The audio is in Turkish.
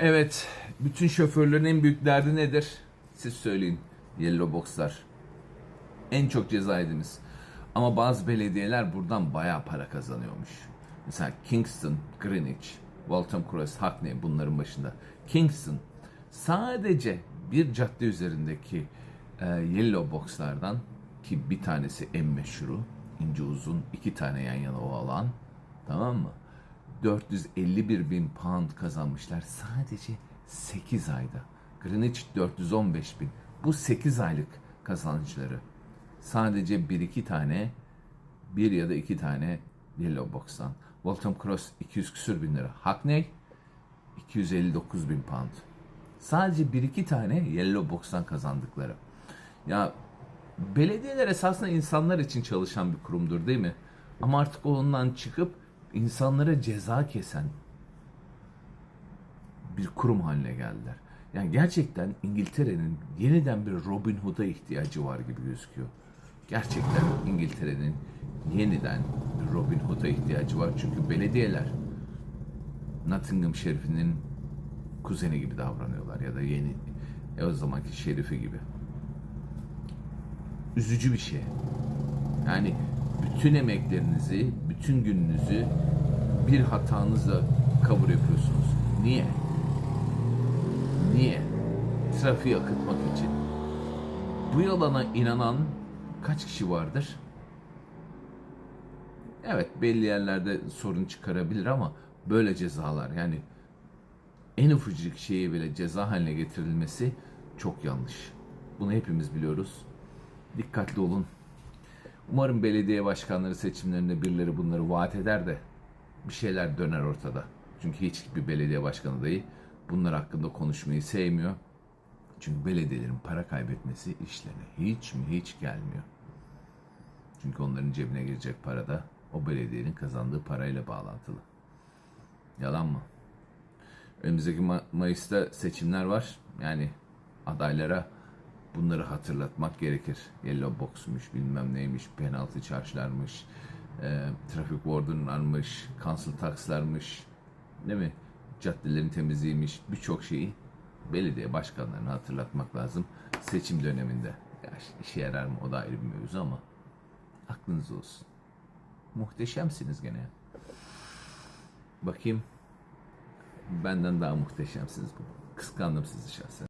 Evet, bütün şoförlerin en büyük derdi nedir? Siz söyleyin. Yellow boxlar. En çok ceza yediniz. Ama bazı belediyeler buradan bayağı para kazanıyormuş. Mesela Kingston, Greenwich, Waltham Cross, Hackney bunların başında. Kingston sadece bir cadde üzerindeki e, Yellow Box'lardan ki bir tanesi en meşhuru, ince uzun, iki tane yan yana o alan. Tamam mı? 451 bin pound kazanmışlar sadece 8 ayda. Greenwich 415 bin. Bu 8 aylık kazançları. Sadece 1-2 tane, bir ya da iki tane Yellow Box'tan. Waltham Cross 200 küsür bin lira. Hackney 259 bin pound. Sadece 1-2 tane Yellow Box'tan kazandıkları. Ya belediyeler esasında insanlar için çalışan bir kurumdur değil mi? Ama artık ondan çıkıp insanlara ceza kesen bir kurum haline geldiler. Yani gerçekten İngiltere'nin yeniden bir Robin Hood'a ihtiyacı var gibi gözüküyor. Gerçekten İngiltere'nin yeniden bir Robin Hood'a ihtiyacı var. Çünkü belediyeler Nottingham şerifinin kuzeni gibi davranıyorlar ya da yeni e, o zamanki şerifi gibi. Üzücü bir şey. Yani bütün emeklerinizi, bütün gününüzü bir hatanızla kabul yapıyorsunuz. Niye? Niye? Trafiği akıtmak için. Bu yalana inanan kaç kişi vardır? Evet belli yerlerde sorun çıkarabilir ama böyle cezalar yani en ufacık şeyi bile ceza haline getirilmesi çok yanlış. Bunu hepimiz biliyoruz. Dikkatli olun. Umarım belediye başkanları seçimlerinde birileri bunları vaat eder de bir şeyler döner ortada. Çünkü hiçbir belediye başkanı dahi bunlar hakkında konuşmayı sevmiyor. Çünkü belediyelerin para kaybetmesi işlerine hiç mi hiç gelmiyor. Çünkü onların cebine girecek para da o belediyenin kazandığı parayla bağlantılı. Yalan mı? Önümüzdeki Ma- Mayıs'ta seçimler var. Yani adaylara bunları hatırlatmak gerekir. Yellow box'muş, bilmem neymiş, penaltı çarşılarmış, e, trafik warden'larmış, council tax'larmış, değil mi? Caddelerin temizliğiymiş, birçok şeyi belediye başkanlarına hatırlatmak lazım seçim döneminde. Ya işe yarar mı o da ayrı bir mevzu ama aklınız olsun. Muhteşemsiniz gene. Bakayım benden daha muhteşemsiniz bu. Kıskandım sizi şahsen.